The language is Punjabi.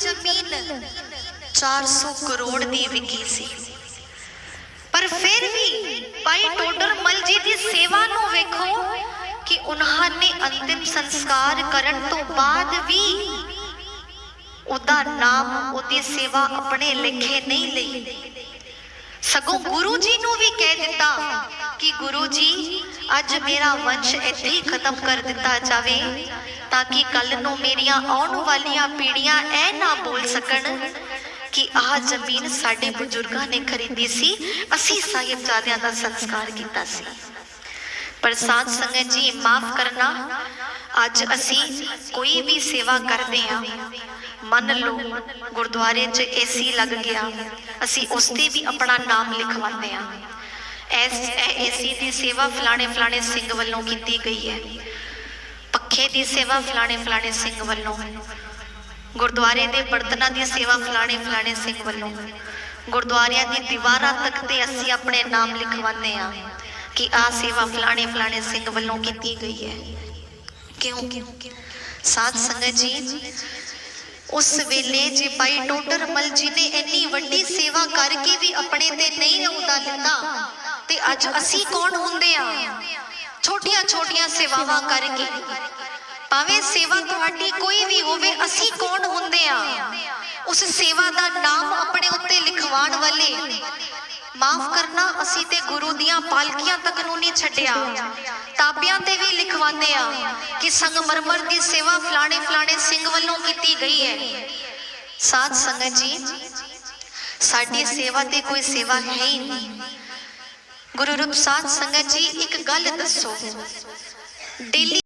ਜ਼ਮੀਨ 400 ਕਰੋੜ ਦੀ ਵਿਕੀ ਸੀ। ਪਰ ਫਿਰ ਵੀ ਭਾਈ ਟੋਡਰ ਮਲ ਜੀ ਦੀ ਸੇਵਾ ਨੂੰ ਵੇਖੋ ਕਿ ਉਹਨਾਂ ਨੇ ਅੰਤਿਮ ਸੰਸਕਾਰ ਕਰਨ ਤੋਂ ਬਾਅਦ ਵੀ ਉਹਦਾ ਨਾਮ, ਉਹਦੀ ਸੇਵਾ ਆਪਣੇ ਲਿਖੇ ਨਹੀਂ ਲਈ। ਸਗੋਂ ਗੁਰੂ ਜੀ ਨੂੰ ਵੀ ਕਹਿ ਦਿੱਤਾ ਕਿ ਗੁਰੂ ਜੀ ਅੱਜ ਮੇਰਾ ਵੰਸ਼ ਇੱਥੇ ਹੀ ਖਤਮ ਕਰ ਦਿੱਤਾ ਜਾਵੇ, ਤਾਂ ਕਿ ਕੱਲ ਨੂੰ ਮੇਰੀਆਂ ਆਉਣ ਵਾਲੀਆਂ ਪੀੜ੍ਹੀਆਂ ਇਹ ਨਾ ਬੋਲ ਸਕਣ ਕਿ ਆਹ ਜ਼ਮੀਨ ਸਾਡੇ ਬਜ਼ੁਰਗਾਂ ਨੇ ਖਰੀਦੀ ਸੀ, ਅਸੀਂ ਸਾਹਿਬਜ਼ਾਦਿਆਂ ਦਾ ਸੰਸਕਾਰ ਕੀਤਾ ਸੀ। ਪਰ ਸਾਧ ਸੰਗਤ ਜੀ, ਮਾਫ ਕਰਨਾ, ਅੱਜ ਅਸੀਂ ਕੋਈ ਵੀ ਸੇਵਾ ਕਰਦੇ ਹਾਂ, ਮੰਨ ਲਓ ਗੁਰਦੁਆਰੇ 'ਚ ਏਸੀ ਲੱਗ ਗਿਆ, ਅਸੀਂ ਉਸ ਤੇ ਵੀ ਆਪਣਾ ਨਾਮ ਲਿਖਵਾਉਂਦੇ ਹਾਂ। ਐਸ ਏਸੀ ਦੀ ਸੇਵਾ ਫਲਾਣੇ ਫਲਾਣੇ ਸਿੰਘ ਵੱਲੋਂ ਕੀਤੀ ਗਈ ਹੈ। ਪੱਖੇ ਦੀ ਸੇਵਾ ਫਲਾਣੇ ਫਲਾਣੇ ਸਿੰਘ ਵੱਲੋਂ। ਗੁਰਦੁਆਰੇ ਦੇ ਬਰਤਨਾਂ ਦੀ ਸੇਵਾ ਫਲਾਣੇ ਫਲਾਣੇ ਸਿੰਘ ਵੱਲੋਂ। ਗੁਰਦੁਆਰਿਆਂ ਦੀ ਦੀਵਾਰਾਂ ਤੱਕ ਤੇ ਅਸੀਂ ਆਪਣੇ ਨਾਮ ਲਿਖਵਾਉਂਦੇ ਹਾਂ ਕਿ ਆਹ ਸੇਵਾ ਫਲਾਣੇ ਫਲਾਣੇ ਸਿੰਘ ਵੱਲੋਂ ਕੀਤੀ ਗਈ ਹੈ। ਕਿਉਂ? ਸਾਧ ਸੰਗਤ ਜੀ, ਉਸ ਵੇਲੇ ਜੇ ਭਾਈ ਟੋਡਰ ਮਲ ਜੀ ਨੇ ਇੰਨੀ ਵੱਡੀ ਸੇਵਾ ਕਰਕੇ ਵੀ ਆਪਣੇ ਤੇ ਨਹੀਂ ਉਹਦਾ ਦਿੱਤਾ ਤੇ ਅੱਜ ਅਸੀਂ ਕੌਣ ਹੁੰਦੇ ਆ? ਛੋਟੀਆਂ ਛੋਟੀਆਂ ਸੇਵਾਵਾਂ ਕਰਕੇ। ਭਾਵੇਂ ਸੇਵਾ ਤੁਹਾਡੀ ਕੋਈ ਵੀ ਹੋਵੇ, ਅਸੀਂ ਕੌਣ ਹੁੰਦੇ ਆ? ਉਸ ਸੇਵਾ ਦਾ ਨਾਮ ਆਪਣੇ ਉੱਤੇ ਲਿਖਵਾਉਣ ਵਾਲੇ। ਮਾਫ ਕਰਨਾ, ਅਸੀਂ ਤੇ ਗੁਰੂ ਦੀਆਂ ਪਾਲਕੀਆਂ ਤੱਕ ਨੂੰ ਨਹੀਂ ਛੱਡਿਆ। ਤਾਬਿਆਂ ਤੇ ਵੀ ਲਿਖਵਾਉਂਦੇ ਆ ਕਿ ਸੰਗਮਰਮਰ ਦੀ ਸੇਵਾ ਫਲਾਣੇ ਫਲਾਣੇ ਸਿੰਘ ਵੱਲੋਂ ਕੀਤੀ ਗਈ ਹੈ। ਸਾਧ ਸੰਗਤ ਜੀ, ਸਾਡੀ ਸੇਵਾ ਤੇ ਕੋਈ ਸੇਵਾ ਹੈ ਹੀ ਨਹੀਂ। ਗੁਰੂ ਰੂਪ ਸਾਧ ਸੰਗਤ ਜੀ ਇੱਕ ਗੱਲ ਦੱਸੋ। ਡੇਲੀ